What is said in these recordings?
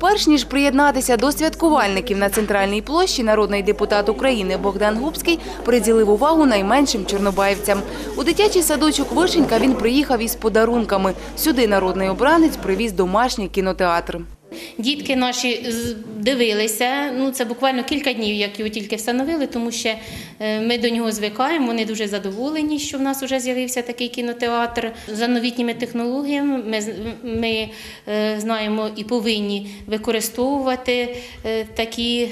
Перш ніж приєднатися до святкувальників на центральній площі, народний депутат України Богдан Губський приділив увагу найменшим чорнобаївцям. У дитячий садочок Вишенька він приїхав із подарунками. Сюди народний обранець привіз домашній кінотеатр. Дітки наші дивилися. Ну це буквально кілька днів, як його тільки встановили, тому що е, ми до нього звикаємо. Вони дуже задоволені, що в нас вже з'явився такий кінотеатр. За новітніми технологіями ми, ми е, знаємо і повинні використовувати е, такі.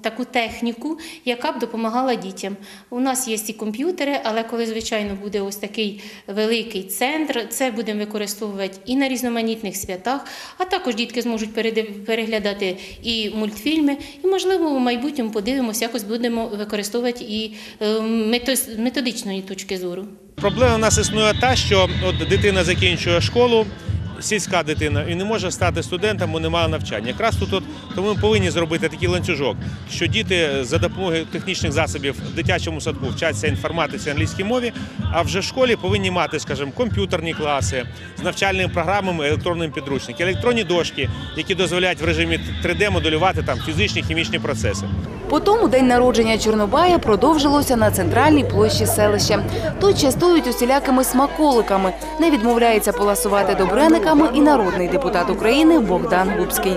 Таку техніку, яка б допомагала дітям. У нас є і комп'ютери, але коли, звичайно, буде ось такий великий центр, це будемо використовувати і на різноманітних святах, а також дітки зможуть переглядати і мультфільми, і, можливо, у майбутньому подивимося, якось будемо використовувати і е, методичної точки зору. Проблема у нас існує та, що от дитина закінчує школу, сільська дитина, і не може стати студентом, бо немає навчання. Якраз тут от, тому ми повинні зробити такий ланцюжок, що діти за допомогою технічних засобів в дитячому садку вчаться інформатиці англійській мові, а вже в школі повинні мати, скажімо, комп'ютерні класи з навчальними програмами, електронними підручники, електронні дошки, які дозволяють в режимі 3D моделювати там фізичні хімічні процеси. Потім день народження Чорнобая продовжилося на центральній площі селища. Тут частують усілякими смаколиками. Не відмовляється поласувати добрениками і народний депутат України Богдан Губський.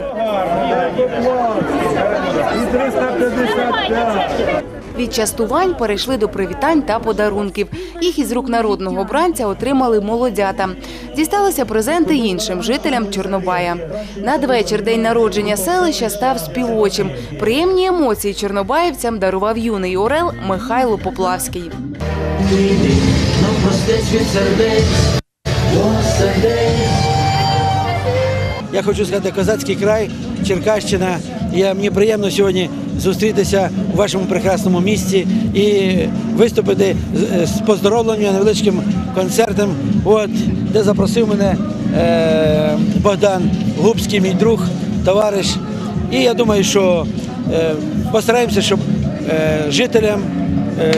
Від частувань перейшли до привітань та подарунків. Їх із рук народного обранця отримали молодята. Дісталися презенти іншим жителям Чорнобая. Надвечір день народження селища став співочим. Приємні емоції чорнобаївцям дарував юний орел Михайло Поплавський. Я хочу сказати, козацький край, Черкащина. Я, мені приємно сьогодні зустрітися у вашому прекрасному місті і виступити з, з поздоровленням невеличким концертом, от, де запросив мене е, Богдан Губський, мій друг, товариш. І я думаю, що е, постараємося, щоб е, жителям е,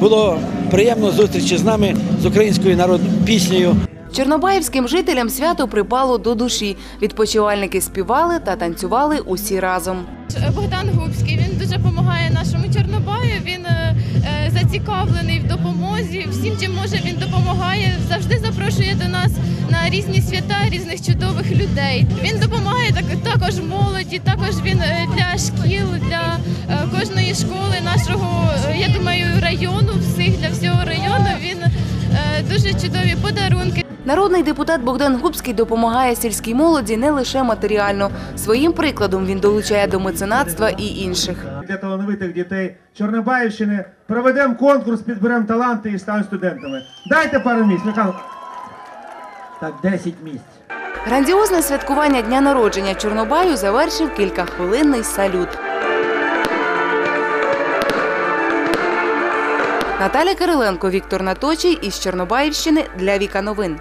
було приємно зустрічі з нами з українською народною піснею. Чорнобаївським жителям свято припало до душі. Відпочивальники співали та танцювали усі разом. Богдан Губський. Він дуже допомагає нашому Чорнобаю. Він е, е, зацікавлений в допомозі. Всім, чим може, він допомагає. Завжди запрошує до нас на різні свята різних чудових людей. Він допомагає так, також молоді, також він е, для шкіл, для кожної школи нашого, я думаю, району, всіх для всього району. Він дуже чудові подарунки. Народний депутат Богдан Губський допомагає сільській молоді не лише матеріально. Своїм прикладом він долучає до меценатства і інших. для талановитих дітей Чорнобаївщини. Проведемо конкурс, підберемо таланти і станемо студентами. Дайте пару місць, Михайло. Так, 10 місць. Грандіозне святкування дня народження Чорнобаю завершив кількахвилинний салют. Наталя Кириленко, Віктор Наточий із Чорнобаївщини для Віка Новин.